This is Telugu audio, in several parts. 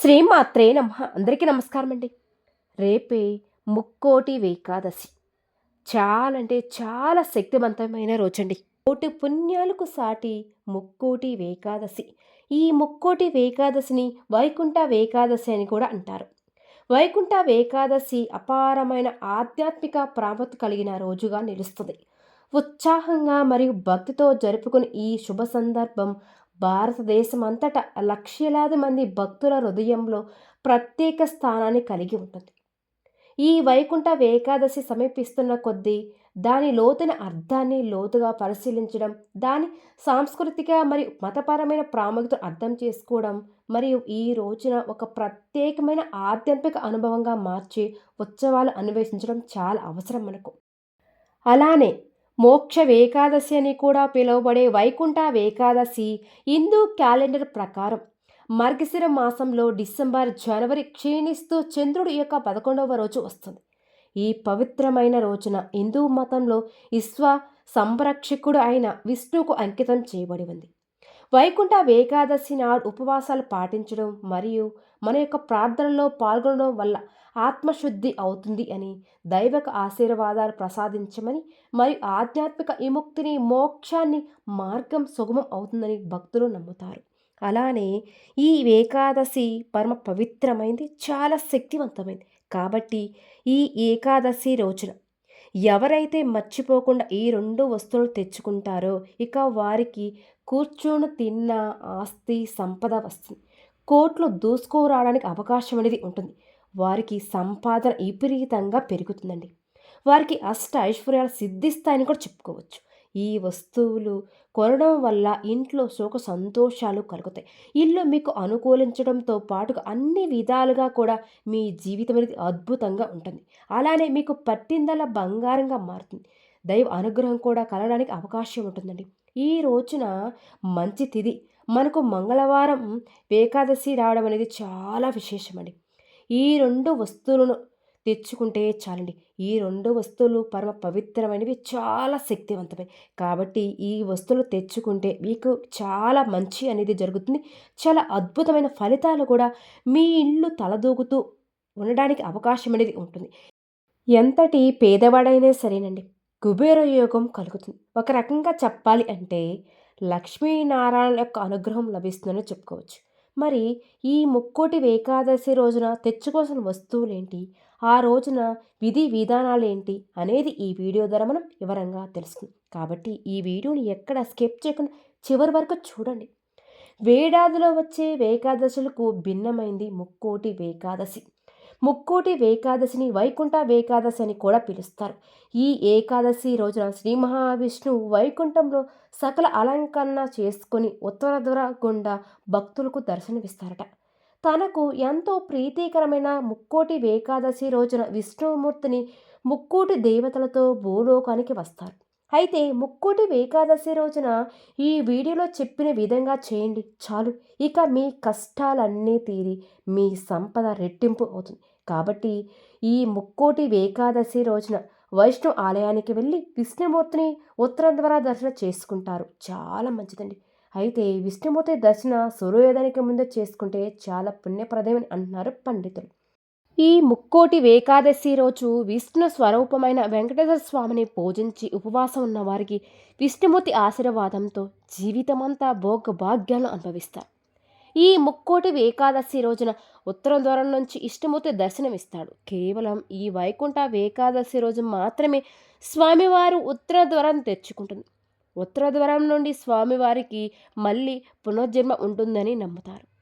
శ్రీమాత్రే నమ. అందరికీ నమస్కారం అండి రేపే ముక్కోటి ఏకాదశి. చాలా అంటే చాలా శక్తివంతమైన రోజండి. కోటి పుణ్యాలకు సాటి ముక్కోటి ఏకాదశి. ఈ ముక్కోటి ఏకాదశిని వైకుంఠ ఏకాదశి అని కూడా అంటారు. వైకుంఠ ఏకాదశి అపారమైన ఆధ్యాత్మిక ప్రాముఖ్యత కలిగిన రోజుగా నిలుస్తుంది. ఉత్సాహంగా మరియు భక్తితో జరుపుకునే ఈ శుభ సందర్భం భారతదేశం అంతటా లక్షలాది మంది భక్తుల హృదయంలో ప్రత్యేక స్థానాన్ని కలిగి ఉంటుంది ఈ వైకుంఠ ఏకాదశి సమీపిస్తున్న కొద్దీ దాని లోతైన అర్థాన్ని లోతుగా పరిశీలించడం దాని సాంస్కృతిక మరియు మతపరమైన ప్రాముఖ్యత అర్థం చేసుకోవడం మరియు ఈ రోజున ఒక ప్రత్యేకమైన ఆధ్యాత్మిక అనుభవంగా మార్చి ఉత్సవాలు అన్వేషించడం చాలా అవసరం మనకు. అలానే మోక్ష ఏకాదశి అని కూడా పిలువబడే వైకుంఠ ఏకాదశి హిందూ క్యాలెండర్ ప్రకారం మార్గశిర మాసంలో డిసెంబర్ జనవరి క్షీణిస్తూ చంద్రుడి యొక్క పదకొండవ రోజు వస్తుంది. ఈ పవిత్రమైన రోజున హిందూ మతంలో విశ్వ సంరక్షకుడు అయిన విష్ణువుకు అంకితం చేయబడి ఉంది. వైకుంఠ ఏకాదశి నాడు ఉపవాసాలు పాటించడం మరియు మన యొక్క ప్రార్థనలో పాల్గొనడం వల్ల ఆత్మశుద్ధి అవుతుంది అని దైవక ఆశీర్వాదాలు ప్రసాదించమని మరియు ఆధ్యాత్మిక విముక్తిని మోక్షాన్ని మార్గం సుగమం అవుతుందని భక్తులు నమ్ముతారు. అలానే ఈ ఏకాదశి పరమ పవిత్రమైంది చాలా శక్తివంతమైంది. కాబట్టి ఈ ఏకాదశి రోజున ఎవరైతే మర్చిపోకుండా ఈ రెండు వస్తువులు తెచ్చుకుంటారో ఇక వారికి కూర్చొని తిన్న ఆస్తి సంపద వస్తుంది. కోట్లు దూసుకోరాడానికి అవకాశం అనేది ఉంటుంది. వారికి సంపాదన విపరీతంగా పెరుగుతుందండి. వారికి అష్ట ఐశ్వర్యాలు సిద్ధిస్తాయని కూడా చెప్పుకోవచ్చు. ఈ వస్తువులు కొనడం వల్ల ఇంట్లో సుఖ సంతోషాలు కలుగుతాయి. ఇల్లు మీకు అనుకూలించడంతో పాటుగా అన్ని విధాలుగా కూడా మీ జీవితం అనేది అద్భుతంగా ఉంటుంది. అలానే మీకు పట్టిందల బంగారంగా మారుతుంది. దైవ అనుగ్రహం కూడా కలగడానికి అవకాశం ఉంటుందండి. ఈ రోజున మంచి తిది మనకు మంగళవారం ఏకాదశి రావడం అనేది చాలా విశేషమండి. ఈ రెండు వస్తువులను తెచ్చుకుంటే చాలండి. ఈ రెండు వస్తువులు పరమ పవిత్రమైనవి చాలా శక్తివంతమైనవి కాబట్టి ఈ వస్తువులు తెచ్చుకుంటే మీకు చాలా మంచి అనేది జరుగుతుంది. చాలా అద్భుతమైన ఫలితాలు కూడా మీ ఇల్లు తలదూగుతూ ఉండడానికి అవకాశం అనేది ఉంటుంది. ఎంతటి పేదవాడైనా సరేనండి కుబేర యోగం కలుగుతుంది. ఒక రకంగా చెప్పాలి అంటే లక్ష్మీనారాయణ యొక్క అనుగ్రహం లభిస్తుందని చెప్పుకోవచ్చు. మరి ఈ ముక్కోటి ఏకాదశి రోజున తెచ్చుకోవాల్సిన వస్తువులేంటి? ఆ రోజున విధి విధానాలు ఏంటి అనేది ఈ వీడియో ద్వారా మనం వివరంగా తెలుసుకుందాం. కాబట్టి ఈ వీడియోని ఎక్కడ స్కిప్ చేయకుండా చివరి వరకు చూడండి. వేడాదిలో వచ్చే ఏకాదశులకు భిన్నమైంది ముక్కోటి ఏకాదశి. ముక్కోటి ఏకాదశిని వైకుంఠ ఏకాదశి అని కూడా పిలుస్తారు. ఈ ఏకాదశి రోజున శ్రీ మహావిష్ణువు వైకుంఠంలో సకల అలంకరణ చేసుకొని ఉత్తర ద్వార గుండా భక్తులకు దర్శనమిస్తారట. తనకు ఎంతో ప్రీతికరమైన ముక్కోటి ఏకాదశి రోజున విష్ణుమూర్తిని ముక్కోటి దేవతలతో భూలోకానికి వస్తారు. అయితే ముక్కోటి ఏకాదశి రోజున ఈ వీడియోలో చెప్పిన విధంగా చేయండి. చాలు. ఇక మీ కష్టాలన్నీ తీరి మీ సంపద రెట్టింపు అవుతుంది. కాబట్టి ఈ ముక్కోటి ఏకాదశి రోజున వైష్ణవ ఆలయానికి వెళ్ళి విష్ణుమూర్తిని ఉత్తరం ద్వారా దర్శనం చేసుకుంటారు. చాలా మంచిదండి. అయితే విష్ణుమూర్తి దర్శన సూర్యోదయానికి ముందే చేసుకుంటే చాలా పుణ్యప్రదమని అంటున్నారు పండితులు. ఈ ముక్కోటి ఏకాదశి రోజు విష్ణు స్వరూపమైన వెంకటేశ్వర స్వామిని పూజించి ఉపవాసం ఉన్న వారికి విష్ణుమూర్తి ఆశీర్వాదంతో జీవితమంతా భోగభాగ్యాలను అనుభవిస్తారు. ఈ ముక్కోటి ఏకాదశి రోజున ఉత్తరం ద్వారం నుంచి ఇష్టమూర్తి దర్శనమిస్తాడు. కేవలం ఈ వైకుంఠ ఏకాదశి రోజు మాత్రమే స్వామివారు ఉత్తర ద్వారం తెచ్చుకుంటుంది. ఉత్తర ద్వారం నుండి స్వామివారికి మళ్ళీ పునర్జన్మ ఉంటుందని నమ్ముతారు.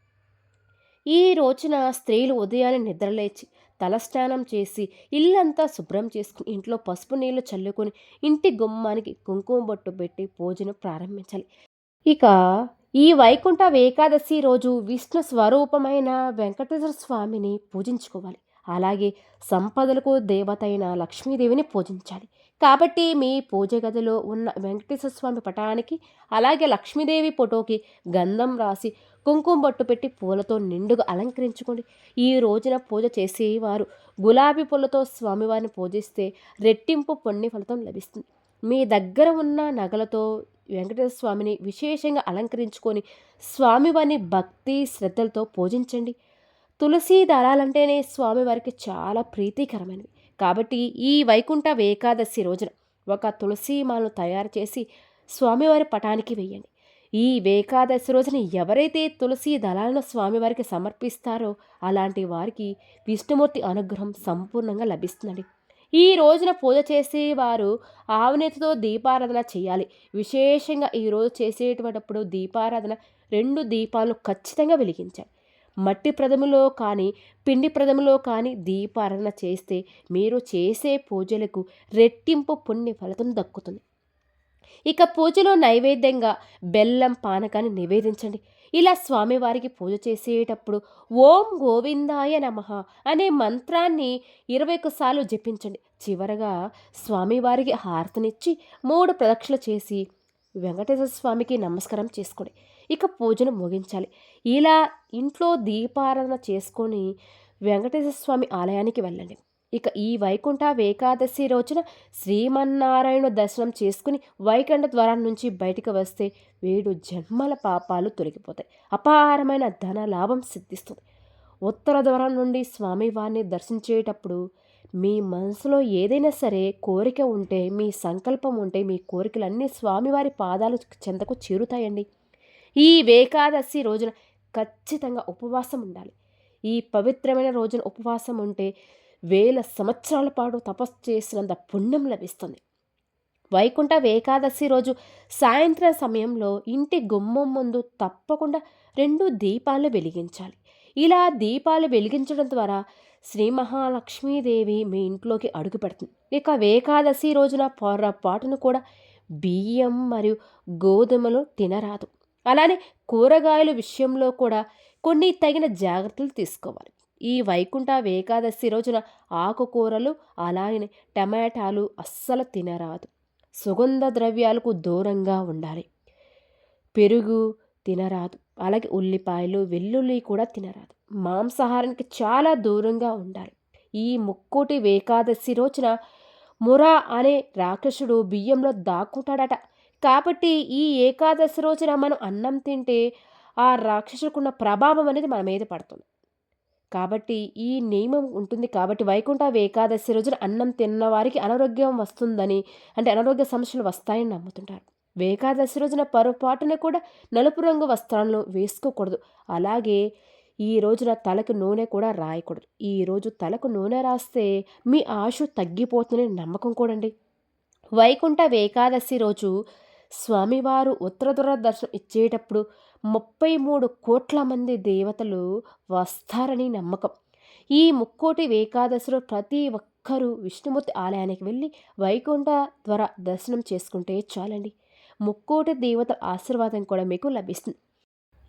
ఈ రోజున స్త్రీలు ఉదయాన్నే నిద్రలేచి తలస్నానం చేసి ఇల్లంతా శుభ్రం చేసుకుని ఇంట్లో పసుపు నీళ్ళు చల్లుకొని ఇంటి గుమ్మానికి కుంకుమ బొట్టు పెట్టి పూజను ప్రారంభించాలి. ఇక ఈ వైకుంఠ ఏకాదశి రోజు విష్ణు స్వరూపమైన వెంకటేశ్వర స్వామిని పూజించుకోవాలి. అలాగే సంపదలకు దేవత అయిన లక్ష్మీదేవిని పూజించాలి. కాబట్టి మీ పూజ గదిలో ఉన్న వెంకటేశ్వర స్వామి పటానికి అలాగే లక్ష్మీదేవి ఫోటోకి గంధం రాసి కుంకుమ బొట్టు పెట్టి పూలతో నిండుగా అలంకరించుకోండి. ఈ రోజున పూజ చేసేవారు గులాబీ పూలతో స్వామివారిని పూజిస్తే రెట్టింపు పుణ్య ఫలితం లభిస్తుంది. మీ దగ్గర ఉన్న నగలతో వెంకటేశ్వర స్వామిని విశేషంగా అలంకరించుకొని స్వామివారిని భక్తి శ్రద్ధలతో పూజించండి. తులసి దళాలంటేనే స్వామివారికి చాలా ప్రీతికరమైనవి. కాబట్టి ఈ వైకుంఠ ఏకాదశి రోజున ఒక తులసి మాలను తయారు చేసి స్వామివారి పటానికి వేయండి. ఈ ఏకాదశి రోజున ఎవరైతే తులసి దళాలను స్వామివారికి సమర్పిస్తారో అలాంటి వారికి విష్ణుమూర్తి అనుగ్రహం సంపూర్ణంగా లభిస్తుందండి. ఈ రోజున పూజ చేసేవారు ఆవునేతితో దీపారాధన చేయాలి. విశేషంగా ఈరోజు చేసేటప్పుడు దీపారాధన రెండు దీపాలను ఖచ్చితంగా వెలిగించాలి. మట్టి ప్రథములో కానీ పిండి ప్రథములో కానీ దీపారాధన చేస్తే మీరు చేసే పూజలకు రెట్టింపు పుణ్య ఫలితం దక్కుతుంది. ఇక పూజలో నైవేద్యంగా బెల్లం పానకాన్ని నివేదించండి. ఇలా స్వామివారికి పూజ చేసేటప్పుడు ఓం గోవిందాయ నమః అనే మంత్రాన్ని ఇరవై సార్లు జపించండి. చివరగా స్వామివారికి హారతనిచ్చి మూడు ప్రదక్షిణలు చేసి వెంకటేశ్వర స్వామికి నమస్కారం చేసుకోండి ఇక పూజను ముగించాలి. ఇలా ఇంట్లో దీపారాధన చేసుకొని వెంకటేశ్వర స్వామి ఆలయానికి వెళ్ళండి. ఇక ఈ వైకుంఠ ఏకాదశి రోజున శ్రీమన్నారాయణ దర్శనం చేసుకుని వైకుంఠ ద్వారం నుంచి బయటకు వస్తే వేడు జన్మల పాపాలు తొలగిపోతాయి. అపారమైన ధన లాభం సిద్ధిస్తుంది. ఉత్తర ద్వారం నుండి స్వామివారిని దర్శించేటప్పుడు మీ మనసులో ఏదైనా సరే కోరిక ఉంటే మీ సంకల్పం ఉంటే మీ కోరికలన్నీ స్వామివారి పాదాలు చెంతకు చేరుతాయండి. ఈ ఏకాదశి రోజున ఖచ్చితంగా ఉపవాసం ఉండాలి. ఈ పవిత్రమైన రోజున ఉపవాసం ఉంటే వేల సంవత్సరాల పాటు తపస్సు చేసినంత పుణ్యం లభిస్తుంది. వైకుంఠ ఏకాదశి రోజు సాయంత్రం సమయంలో ఇంటి గుమ్మం ముందు తప్పకుండా రెండు దీపాలు వెలిగించాలి. ఇలా దీపాలు వెలిగించడం ద్వారా శ్రీ మహాలక్ష్మీదేవి మీ ఇంట్లోకి అడుగు పెడుతుంది. ఇక ఏకాదశి రోజున పొరపాటును కూడా బియ్యం మరియు గోధుమలు తినరాదు. అలానే కూరగాయల విషయంలో కూడా కొన్ని తగిన జాగ్రత్తలు తీసుకోవాలి. ఈ వైకుంఠ ఏకాదశి రోజున ఆకుకూరలు అలాగే టమాటాలు అస్సలు తినరాదు. సుగంధ ద్రవ్యాలకు దూరంగా ఉండాలి. పెరుగు తినరాదు. అలాగే ఉల్లిపాయలు వెల్లుల్లి కూడా తినరాదు. మాంసాహారానికి చాలా దూరంగా ఉండాలి. ఈ ముక్కోటి ఏకాదశి రోజున మురా అనే రాక్షసుడు బియ్యంలో దాక్కుంటాడట. కాబట్టి ఈ ఏకాదశి రోజున మనం అన్నం తింటే ఆ రాక్షసుకున్న ప్రభావం అనేది మన మీద పడుతుంది. కాబట్టి ఈ నియమం ఉంటుంది కాబట్టి వైకుంఠ ఏకాదశి రోజున అన్నం తిన్న వారికి అనారోగ్యం వస్తుందని అంటే అనారోగ్య సమస్యలు వస్తాయని నమ్ముతుంటారు. ఏకాదశి రోజున పొరపాటున కూడా నలుపు రంగు వస్త్రాలను వేసుకోకూడదు. అలాగే ఈ రోజున తలకు నూనె కూడా రాయకూడదు. ఈ రోజు తలకు నూనె రాస్తే మీ ఆశ తగ్గిపోతుందని నమ్మకం కూడండి. వైకుంఠ ఏకాదశి రోజు స్వామివారు ఉత్తర ఉత్తరదుర దర్శనం ఇచ్చేటప్పుడు ముప్పై మూడు కోట్ల మంది దేవతలు వస్తారని నమ్మకం. ఈ ముక్కోటి ఏకాదశిలో ప్రతి ఒక్కరూ విష్ణుమూర్తి ఆలయానికి వెళ్ళి వైకుంఠ ద్వార దర్శనం చేసుకుంటే చాలండి. ముక్కోటి దేవతల ఆశీర్వాదం కూడా మీకు లభిస్తుంది.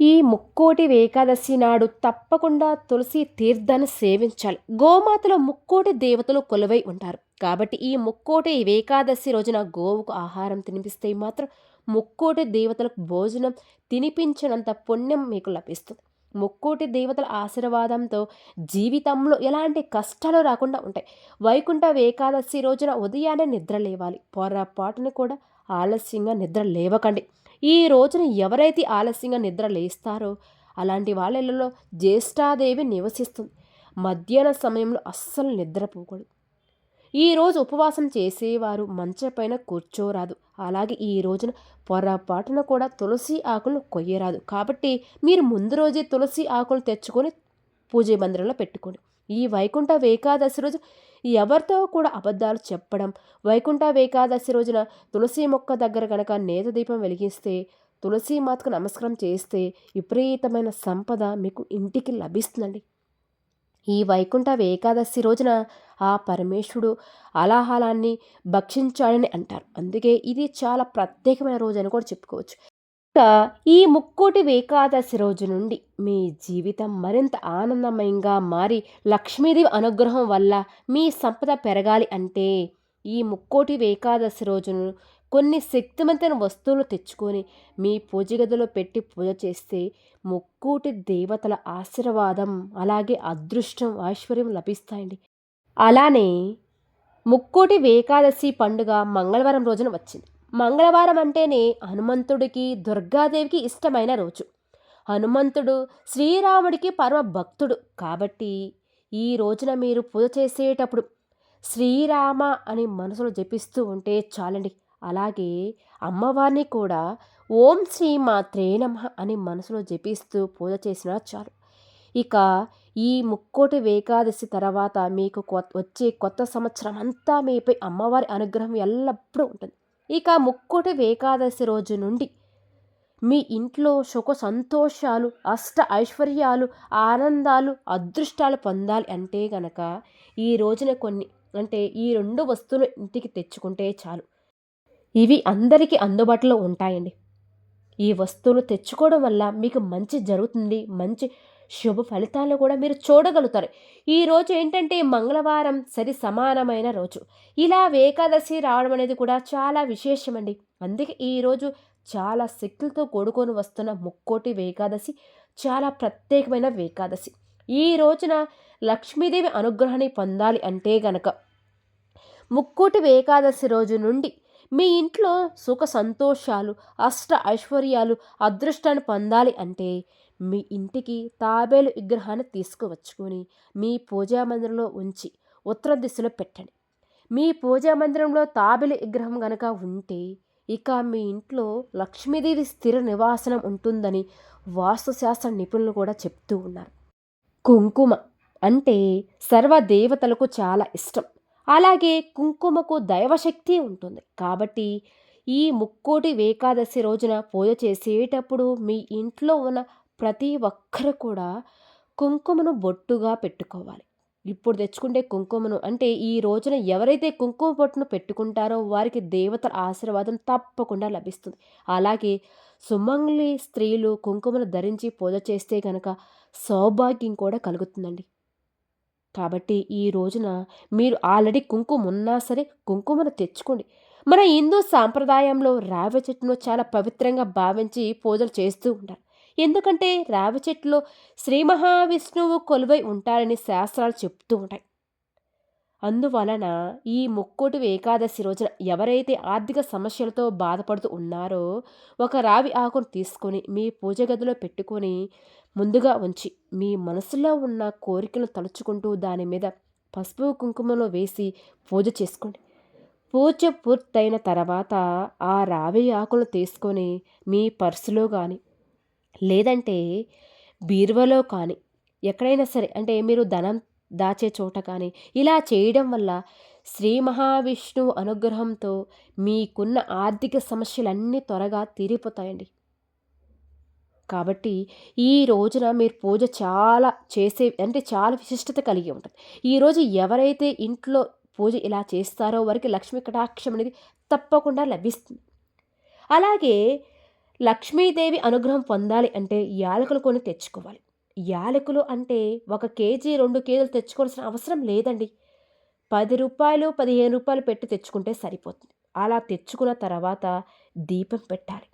ఈ ముక్కోటి ఏకాదశి నాడు తప్పకుండా తులసి తీర్థాన్ని సేవించాలి. గోమాతలో ముక్కోటి దేవతలు కొలువై ఉంటారు. కాబట్టి ఈ ముక్కోటి ఏకాదశి రోజున గోవుకు ఆహారం తినిపిస్తే మాత్రం ముక్కోటి దేవతలకు భోజనం తినిపించినంత పుణ్యం మీకు లభిస్తుంది. ముక్కోటి దేవతల ఆశీర్వాదంతో జీవితంలో ఎలాంటి కష్టాలు రాకుండా ఉంటాయి. వైకుంఠ ఏకాదశి రోజున ఉదయాన్నే నిద్ర లేవాలి. పొరపాటును కూడా ఆలస్యంగా నిద్ర లేవకండి. ఈ రోజున ఎవరైతే ఆలస్యంగా నిద్ర లేస్తారో అలాంటి వాళ్ళలో జ్యేష్ఠాదేవి నివసిస్తుంది. మధ్యాహ్న సమయంలో అస్సలు నిద్రపోకూడదు ఈరోజు ఉపవాసం చేసేవారు మంచపైన కూర్చోరాదు. అలాగే ఈ రోజున పొరపాటున కూడా తులసి ఆకులను కొయ్యరాదు. కాబట్టి మీరు ముందు రోజే తులసి ఆకులు తెచ్చుకొని పూజ మందిరంలో పెట్టుకోండి. ఈ వైకుంఠ ఏకాదశి రోజు ఎవరితో కూడా అబద్ధాలు చెప్పడం వైకుంఠ ఏకాదశి రోజున తులసి మొక్క దగ్గర కనుక నేత దీపం వెలిగిస్తే తులసి మాతకు నమస్కారం చేస్తే విపరీతమైన సంపద మీకు ఇంటికి లభిస్తుందండి. ఈ వైకుంఠ ఏకాదశి రోజున ఆ పరమేశ్వరుడు అలాహలాన్ని భక్షించాడని అంటారు. అందుకే ఇది చాలా ప్రత్యేకమైన రోజు అని కూడా చెప్పుకోవచ్చు. ఈ ముక్కోటి ఏకాదశి రోజు నుండి మీ జీవితం మరింత ఆనందమయంగా మారి లక్ష్మీదేవి అనుగ్రహం వల్ల మీ సంపద పెరగాలి అంటే ఈ ముక్కోటి ఏకాదశి రోజును కొన్ని శక్తివంతమైన వస్తువులు తెచ్చుకొని మీ పూజ గదిలో పెట్టి పూజ చేస్తే ముక్కోటి దేవతల ఆశీర్వాదం అలాగే అదృష్టం ఐశ్వర్యం లభిస్తాయండి. అలానే ముక్కోటి ఏకాదశి పండుగ మంగళవారం రోజున వచ్చింది. మంగళవారం అంటేనే హనుమంతుడికి దుర్గాదేవికి ఇష్టమైన రోజు. హనుమంతుడు శ్రీరాముడికి పరమ భక్తుడు. కాబట్టి ఈ రోజున మీరు పూజ చేసేటప్పుడు శ్రీరామ అని మనసులో జపిస్తూ ఉంటే చాలండి. అలాగే అమ్మవారిని కూడా ఓం శ్రీ మాత్రే నమ అని మనసులో జపిస్తూ పూజ చేసినా చాలు. ఇక ఈ ముక్కోటి ఏకాదశి తర్వాత మీకు వచ్చే కొత్త సంవత్సరం అంతా మీపై అమ్మవారి అనుగ్రహం ఎల్లప్పుడూ ఉంటుంది. ఇక ముక్కోటి ఏకాదశి రోజు నుండి మీ ఇంట్లో సుఖ సంతోషాలు అష్ట ఐశ్వర్యాలు ఆనందాలు అదృష్టాలు పొందాలి అంటే గనక ఈ రోజున కొన్ని అంటే ఈ రెండు వస్తువులు ఇంటికి తెచ్చుకుంటే చాలు. ఇవి అందరికీ అందుబాటులో ఉంటాయండి. ఈ వస్తువులు తెచ్చుకోవడం వల్ల మీకు మంచి జరుగుతుంది మంచి శుభ ఫలితాలను కూడా మీరు చూడగలుగుతారు. ఈ రోజు ఏంటంటే మంగళవారం సరి సమానమైన రోజు. ఇలా ఏకాదశి రావడం అనేది కూడా చాలా విశేషమండి. అందుకే ఈరోజు చాలా శక్తులతో కూడుకొని వస్తున్న ముక్కోటి ఏకాదశి చాలా ప్రత్యేకమైన ఏకాదశి. ఈ రోజున లక్ష్మీదేవి అనుగ్రహాన్ని పొందాలి అంటే గనక ముక్కోటి ఏకాదశి రోజు నుండి మీ ఇంట్లో సుఖ సంతోషాలు అష్ట ఐశ్వర్యాలు అదృష్టాన్ని పొందాలి అంటే మీ ఇంటికి తాబేలు విగ్రహాన్ని తీసుకువచ్చుకొని మీ పూజా మందిరంలో ఉంచి ఉత్తర దిశలో పెట్టండి. మీ పూజా మందిరంలో తాబేలు విగ్రహం గనక ఉంటే ఇక మీ ఇంట్లో లక్ష్మీదేవి స్థిర నివాసనం ఉంటుందని వాస్తుశాస్త్ర నిపుణులు కూడా చెప్తూ ఉన్నారు. కుంకుమ అంటే సర్వ దేవతలకు చాలా ఇష్టం. అలాగే కుంకుమకు దైవశక్తి ఉంటుంది. కాబట్టి ఈ ముక్కోటి ఏకాదశి రోజున పూజ చేసేటప్పుడు మీ ఇంట్లో ఉన్న ప్రతి ఒక్కరు కూడా కుంకుమను బొట్టుగా పెట్టుకోవాలి. ఇప్పుడు తెచ్చుకుంటే కుంకుమను అంటే ఈ రోజున ఎవరైతే కుంకుమ బొట్టును పెట్టుకుంటారో వారికి దేవతల ఆశీర్వాదం తప్పకుండా లభిస్తుంది. అలాగే సుమంగ్లి స్త్రీలు కుంకుమను ధరించి పూజ చేస్తే కనుక సౌభాగ్యం కూడా కలుగుతుందండి. కాబట్టి ఈ రోజున మీరు ఆల్రెడీ కుంకుమ ఉన్నా సరే కుంకుమను తెచ్చుకోండి. మన హిందూ సాంప్రదాయంలో రావి చెట్టును చాలా పవిత్రంగా భావించి పూజలు చేస్తూ ఉంటారు. ఎందుకంటే రావి చెట్టులో శ్రీ మహావిష్ణువు కొలువై ఉంటారని శాస్త్రాలు చెప్తూ ఉంటాయి. అందువలన ఈ ముక్కోటి ఏకాదశి రోజున ఎవరైతే ఆర్థిక సమస్యలతో బాధపడుతూ ఉన్నారో ఒక రావి ఆకును తీసుకొని మీ పూజ గదిలో పెట్టుకొని ముందుగా ఉంచి మీ మనసులో ఉన్న కోరికలను తలుచుకుంటూ దాని మీద పసుపు కుంకుమలో వేసి పూజ చేసుకోండి. పూజ పూర్తయిన తర్వాత ఆ రావి ఆకులు తీసుకొని మీ పర్సులో కానీ లేదంటే బీరువలో కానీ ఎక్కడైనా సరే అంటే మీరు ధనం దాచే చోట కానీ ఇలా చేయడం వల్ల శ్రీ మహావిష్ణువు అనుగ్రహంతో మీకున్న ఆర్థిక సమస్యలన్నీ త్వరగా తీరిపోతాయండి. కాబట్టి ఈ రోజున మీరు పూజ చాలా చేసే అంటే చాలా విశిష్టత కలిగి ఉంటుంది ఈరోజు ఎవరైతే ఇంట్లో పూజ ఇలా చేస్తారో వారికి లక్ష్మీ కటాక్షం అనేది తప్పకుండా లభిస్తుంది. అలాగే లక్ష్మీదేవి అనుగ్రహం పొందాలి అంటే యాలకులు కొని తెచ్చుకోవాలి. యాలకులు అంటే ఒక కేజీ రెండు కేజీలు తెచ్చుకోవాల్సిన అవసరం లేదండి. పది రూపాయలు పదిహేను రూపాయలు పెట్టి తెచ్చుకుంటే సరిపోతుంది. అలా తెచ్చుకున్న తర్వాత దీపం పెట్టాలి.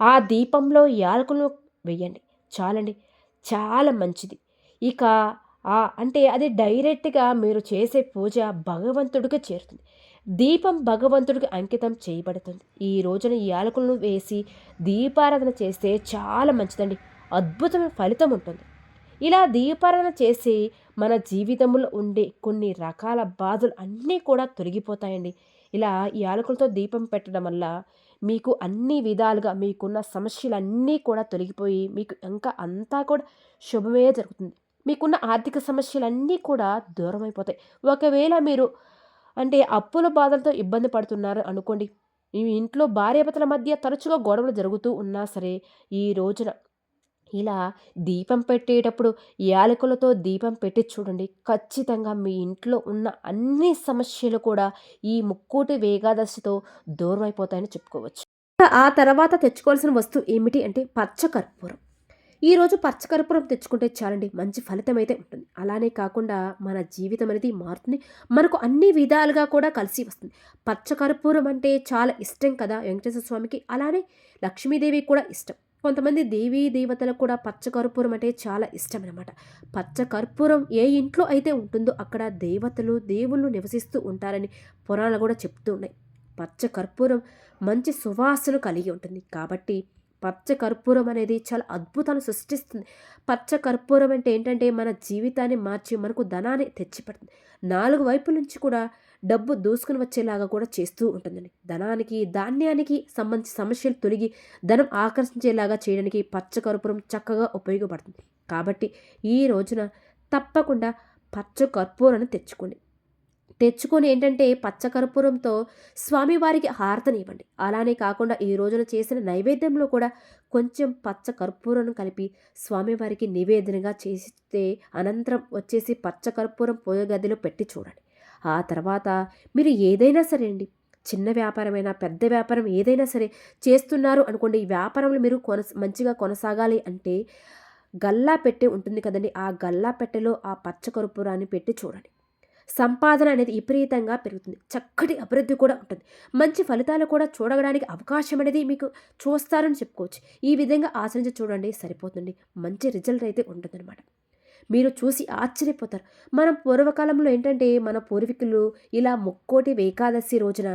ఆ దీపంలో యాలకులను వేయండి. చాలండి. చాలా మంచిది. ఇక ఆ అంటే అది డైరెక్ట్గా మీరు చేసే పూజ భగవంతుడికి చేరుతుంది. దీపం భగవంతుడికి అంకితం చేయబడుతుంది. ఈ రోజున ఈ యాలకులను వేసి దీపారాధన చేస్తే చాలా మంచిదండి. అద్భుతమైన ఫలితం ఉంటుంది. ఇలా దీపారాధన చేసి మన జీవితంలో ఉండే కొన్ని రకాల బాధలు అన్నీ కూడా తొలగిపోతాయండి. ఇలా ఈ యాలకులతో దీపం పెట్టడం వల్ల మీకు అన్ని విధాలుగా మీకున్న సమస్యలన్నీ కూడా తొలగిపోయి మీకు ఇంకా అంతా కూడా శుభమే జరుగుతుంది. మీకున్న ఆర్థిక సమస్యలన్నీ కూడా దూరం అయిపోతాయి ఒకవేళ మీరు అంటే అప్పుల బాధలతో ఇబ్బంది పడుతున్నారు అనుకోండి. మీ ఇంట్లో భార్యాభర్తల మధ్య తరచుగా గొడవలు జరుగుతూ ఉన్నా సరే ఈ రోజున ఇలా దీపం పెట్టేటప్పుడు యాలకులతో దీపం పెట్టి చూడండి. ఖచ్చితంగా మీ ఇంట్లో ఉన్న అన్ని సమస్యలు కూడా ఈ ముక్కోటి వేగాదశితో దూరం అయిపోతాయని చెప్పుకోవచ్చు. ఆ తర్వాత తెచ్చుకోవాల్సిన వస్తువు ఏమిటి అంటే పచ్చకర్పూరం ఈరోజు పచ్చకర్పూరం తెచ్చుకుంటే చాలండి మంచి ఫలితం అయితే ఉంటుంది. అలానే కాకుండా మన జీవితం అనేది మారుతుంది. మనకు అన్ని విధాలుగా కూడా కలిసి వస్తుంది. పచ్చకర్పూరం అంటే చాలా ఇష్టం కదా వెంకటేశ్వర స్వామికి. అలానే లక్ష్మీదేవి కూడా ఇష్టం. కొంతమంది దేవీ దేవతలకు కూడా పచ్చకర్పూరం అంటే చాలా ఇష్టం అనమాట పచ్చకర్పూరం ఏ ఇంట్లో అయితే ఉంటుందో అక్కడ దేవతలు దేవుళ్ళు నివసిస్తూ ఉంటారని పురాణాలు కూడా చెప్తూ ఉన్నాయి. పచ్చకర్పూరం మంచి సువాసన కలిగి ఉంటుంది. కాబట్టి పచ్చ కర్పూరం అనేది చాలా అద్భుతాలు సృష్టిస్తుంది. పచ్చ కర్పూరం అంటే ఏంటంటే మన జీవితాన్ని మార్చి మనకు ధనాన్ని తెచ్చిపెడుతుంది. నాలుగు వైపుల నుంచి కూడా డబ్బు దూసుకుని వచ్చేలాగా కూడా చేస్తూ ఉంటుందండి. ధనానికి ధాన్యానికి సంబంధించి సమస్యలు తొలగి ధనం ఆకర్షించేలాగా చేయడానికి పచ్చ కర్పూరం చక్కగా ఉపయోగపడుతుంది. కాబట్టి ఈ రోజున తప్పకుండా పచ్చ కర్పూరాన్ని తెచ్చుకోండి. తెచ్చుకొని ఏంటంటే పచ్చకర్పూరంతో స్వామివారికి హారతనివ్వండి అలానే కాకుండా ఈ రోజున చేసిన నైవేద్యంలో కూడా కొంచెం పచ్చ కర్పూరం కలిపి స్వామివారికి నివేదనగా చేస్తే అనంతరం వచ్చేసి పచ్చకర్పూరం పూజ గదిలో పెట్టి చూడండి. ఆ తర్వాత మీరు ఏదైనా సరే అండి చిన్న వ్యాపారమైనా పెద్ద వ్యాపారం ఏదైనా సరే చేస్తున్నారు అనుకోండి ఈ వ్యాపారంలో మీరు కొన మంచిగా కొనసాగాలి అంటే గల్లా పెట్టె ఉంటుంది కదండి ఆ గల్లా పెట్టెలో ఆ పచ్చకర్పూరాన్ని పెట్టి చూడండి. సంపాదన అనేది విపరీతంగా పెరుగుతుంది. చక్కటి అభివృద్ధి కూడా ఉంటుంది. మంచి ఫలితాలు కూడా చూడడానికి అవకాశం అనేది మీకు చూస్తారని చెప్పుకోవచ్చు. ఈ విధంగా ఆచరించి చూడండి సరిపోతుంది. మంచి రిజల్ట్ అయితే ఉంటుందన్నమాట. మీరు చూసి ఆశ్చర్యపోతారు. మనం పూర్వకాలంలో ఏంటంటే మన పూర్వీకులు ఇలా ముక్కోటి ఏకాదశి రోజున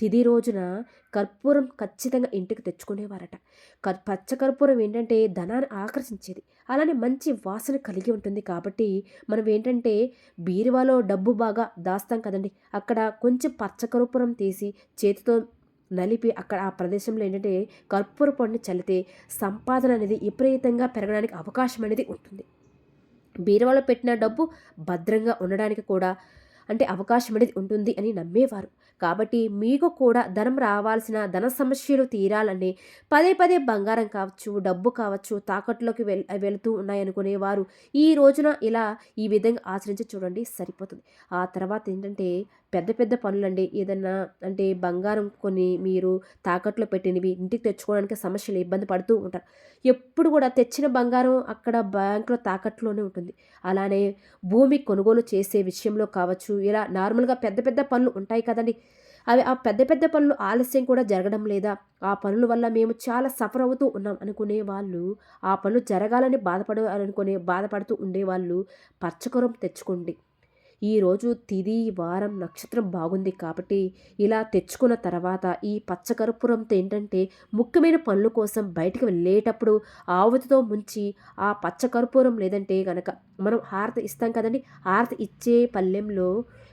తిది రోజున కర్పూరం ఖచ్చితంగా ఇంటికి తెచ్చుకునేవారట. కర్ పచ్చ కర్పూరం ఏంటంటే ధనాన్ని ఆకర్షించేది. అలానే మంచి వాసన కలిగి ఉంటుంది కాబట్టి మనం ఏంటంటే బీరువాలో డబ్బు బాగా దాస్తాం కదండి. అక్కడ కొంచెం పచ్చ కర్పూరం తీసి చేతితో నలిపి అక్కడ ఆ ప్రదేశంలో ఏంటంటే కర్పూర పొడిని చల్లితే సంపాదన అనేది విపరీతంగా పెరగడానికి అవకాశం అనేది ఉంటుంది. బీరువాలో పెట్టిన డబ్బు భద్రంగా ఉండడానికి కూడా అంటే అవకాశం అనేది ఉంటుంది అని నమ్మేవారు. కాబట్టి మీకు కూడా ధనం రావాల్సిన ధన సమస్యలు తీరాలని పదే పదే బంగారం కావచ్చు డబ్బు కావచ్చు తాకట్లోకి వెల్ వెళుతూ ఉన్నాయనుకునేవారు. ఈ రోజున ఇలా ఈ విధంగా ఆచరించి చూడండి సరిపోతుంది. ఆ తర్వాత ఏంటంటే పెద్ద పెద్ద పనులండి. ఏదన్నా అంటే బంగారం కొన్ని మీరు తాకట్లో పెట్టినవి ఇంటికి తెచ్చుకోవడానికి సమస్యలు ఇబ్బంది పడుతూ ఉంటారు. ఎప్పుడు కూడా తెచ్చిన బంగారం అక్కడ బ్యాంకులో తాకట్లోనే ఉంటుంది. అలానే భూమి కొనుగోలు చేసే విషయంలో కావచ్చు ఇలా నార్మల్గా పెద్ద పెద్ద పనులు ఉంటాయి కదండి. అవి ఆ పెద్ద పెద్ద పనులు ఆలస్యం కూడా జరగడం లేదా ఆ పనుల వల్ల మేము చాలా సఫర్ అవుతూ ఉన్నాం అనుకునే వాళ్ళు ఆ పనులు జరగాలని బాధపడాలనుకునే బాధపడుతూ ఉండేవాళ్ళు పచ్చకరం తెచ్చుకోండి. ఈరోజు తిది వారం నక్షత్రం బాగుంది కాబట్టి ఇలా తెచ్చుకున్న తర్వాత ఈ పచ్చకర్పూరంతో ఏంటంటే ముఖ్యమైన పనుల కోసం బయటికి వెళ్ళేటప్పుడు ఆవుతితో ముంచి ఆ పచ్చకర్పూరం లేదంటే గనక మనం హారతి ఇస్తాం కదండి హారతి ఇచ్చే పల్లెంలో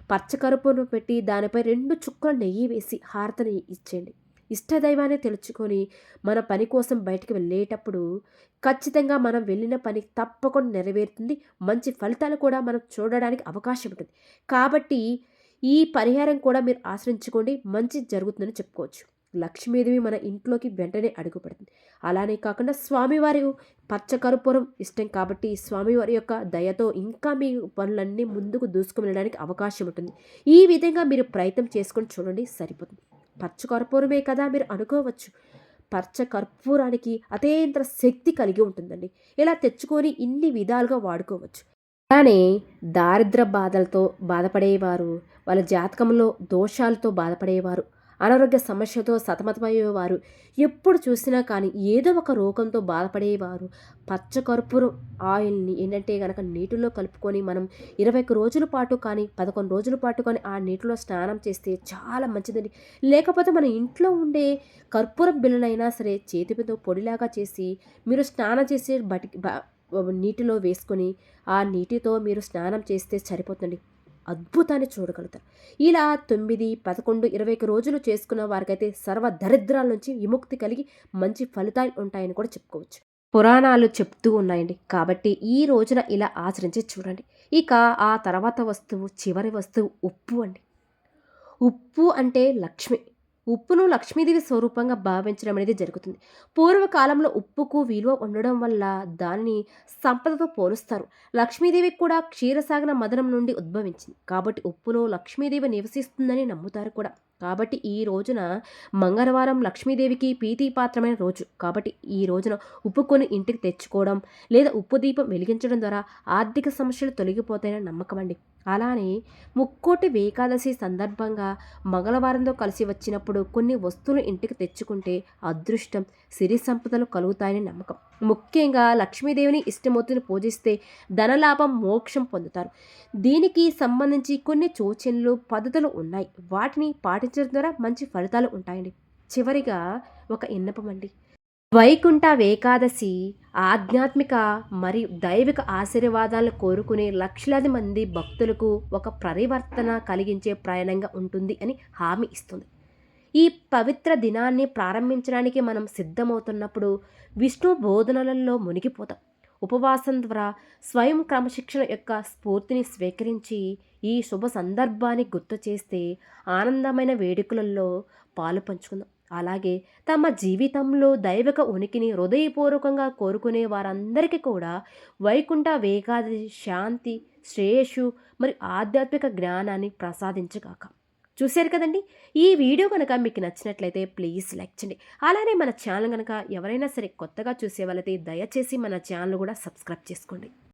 పచ్చకర్పూరం పెట్టి దానిపై రెండు చుక్కల నెయ్యి వేసి హారతిని ఇచ్చేయండి. ఇష్టదైవాన్ని తెలుసుకొని మన పని కోసం బయటకు వెళ్ళేటప్పుడు ఖచ్చితంగా మనం వెళ్ళిన పని తప్పకుండా నెరవేరుతుంది. మంచి ఫలితాలు కూడా మనం చూడడానికి అవకాశం ఉంటుంది. కాబట్టి ఈ పరిహారం కూడా మీరు ఆశ్రయించుకోండి. మంచి జరుగుతుందని చెప్పుకోవచ్చు. లక్ష్మీదేవి మన ఇంట్లోకి వెంటనే అడుగుపడుతుంది. అలానే కాకుండా స్వామివారి పచ్చకర్పూరం ఇష్టం కాబట్టి స్వామివారి యొక్క దయతో ఇంకా మీ పనులన్నీ ముందుకు దూసుకు వెళ్ళడానికి అవకాశం ఉంటుంది. ఈ విధంగా మీరు ప్రయత్నం చేసుకొని చూడండి సరిపోతుంది. పచ్చ కర్పూరమే కదా మీరు అనుకోవచ్చు. పచ్చ కర్పూరానికి అతేంద్ర శక్తి కలిగి ఉంటుందండి. ఇలా తెచ్చుకొని ఇన్ని విధాలుగా వాడుకోవచ్చు. అలానే దారిద్ర బాధలతో బాధపడేవారు వాళ్ళ జాతకంలో దోషాలతో బాధపడేవారు. అనారోగ్య సమస్యతో సతమతమయ్యేవారు. ఎప్పుడు చూసినా కానీ ఏదో ఒక రోగంతో బాధపడేవారు. పచ్చకర్పూరం ఆయిల్ని ఏంటంటే కనుక నీటిలో కలుపుకొని మనం ఇరవై ఒక్క రోజుల పాటు కానీ పదకొండు రోజుల పాటు కానీ ఆ నీటిలో స్నానం చేస్తే చాలా మంచిదండి. లేకపోతే మన ఇంట్లో ఉండే కర్పూరం బిళ్ళనైనా సరే చేతితో పొడిలాగా చేసి మీరు స్నానం చేసే బటి నీటిలో వేసుకొని ఆ నీటితో మీరు స్నానం చేస్తే సరిపోతుంది అద్భుతాన్ని చూడగలుగుతారు. ఇలా తొమ్మిది పదకొండు ఇరవై రోజులు చేసుకున్న వారికైతే సర్వ దరిద్రాల నుంచి విముక్తి కలిగి మంచి ఫలితాలు ఉంటాయని కూడా చెప్పుకోవచ్చు. పురాణాలు చెప్తూ ఉన్నాయండి. కాబట్టి ఈ రోజున ఇలా ఆచరించి చూడండి. ఇక ఆ తర్వాత వస్తువు చివరి వస్తువు ఉప్పు అండి. ఉప్పు అంటే లక్ష్మి. ఉప్పును లక్ష్మీదేవి స్వరూపంగా భావించడం అనేది జరుగుతుంది. పూర్వకాలంలో ఉప్పుకు విలువ ఉండడం వల్ల దానిని సంపదతో పోలుస్తారు. లక్ష్మీదేవి కూడా క్షీరసాగర మదనం నుండి ఉద్భవించింది. కాబట్టి ఉప్పులో లక్ష్మీదేవి నివసిస్తుందని నమ్ముతారు కూడా. కాబట్టి ఈ రోజున మంగళవారం లక్ష్మీదేవికి ప్రీతిపాత్రమైన రోజు. కాబట్టి ఈ రోజున ఉప్పు కొని ఇంటికి తెచ్చుకోవడం లేదా ఉప్పు దీపం వెలిగించడం ద్వారా ఆర్థిక సమస్యలు తొలగిపోతాయని నమ్మకం అండి. అలానే ముక్కోటి ఏకాదశి సందర్భంగా మంగళవారంతో కలిసి వచ్చినప్పుడు కొన్ని వస్తువులు ఇంటికి తెచ్చుకుంటే అదృష్టం సిరి సంపదలు కలుగుతాయని నమ్మకం. ముఖ్యంగా లక్ష్మీదేవిని ఇష్టమూర్తిని పూజిస్తే ధనలాభం మోక్షం పొందుతారు. దీనికి సంబంధించి కొన్ని సూచనలు పద్ధతులు ఉన్నాయి. వాటిని పాటి పాటించడం ద్వారా మంచి ఫలితాలు ఉంటాయండి. చివరిగా ఒక ఇన్నపమండి వైకుంఠ ఏకాదశి ఆధ్యాత్మిక మరియు దైవిక ఆశీర్వాదాలను కోరుకునే లక్షలాది మంది భక్తులకు ఒక పరివర్తన కలిగించే ప్రయాణంగా ఉంటుంది అని హామీ ఇస్తుంది. ఈ పవిత్ర దినాన్ని ప్రారంభించడానికి మనం సిద్ధమవుతున్నప్పుడు విష్ణు బోధనలలో మునిగిపోతాం. ఉపవాసం ద్వారా స్వయం క్రమశిక్షణ యొక్క స్ఫూర్తిని స్వీకరించి ఈ శుభ సందర్భాన్ని గుర్తు చేస్తే ఆనందమైన వేడుకలలో పాలు పంచుకుందాం. అలాగే తమ జీవితంలో దైవిక ఉనికిని హృదయపూర్వకంగా కోరుకునే వారందరికీ కూడా వైకుంఠ వేగాది శాంతి శ్రేయస్సు మరియు ఆధ్యాత్మిక జ్ఞానాన్ని ప్రసాదించగాక. చూశారు కదండి? ఈ వీడియో కనుక మీకు నచ్చినట్లయితే ప్లీజ్ లైక్ చేయండి. అలానే మన ఛానల్ కనుక ఎవరైనా సరే కొత్తగా చూసే వాళ్ళైతే దయచేసి మన ఛానల్ కూడా సబ్స్క్రైబ్ చేసుకోండి.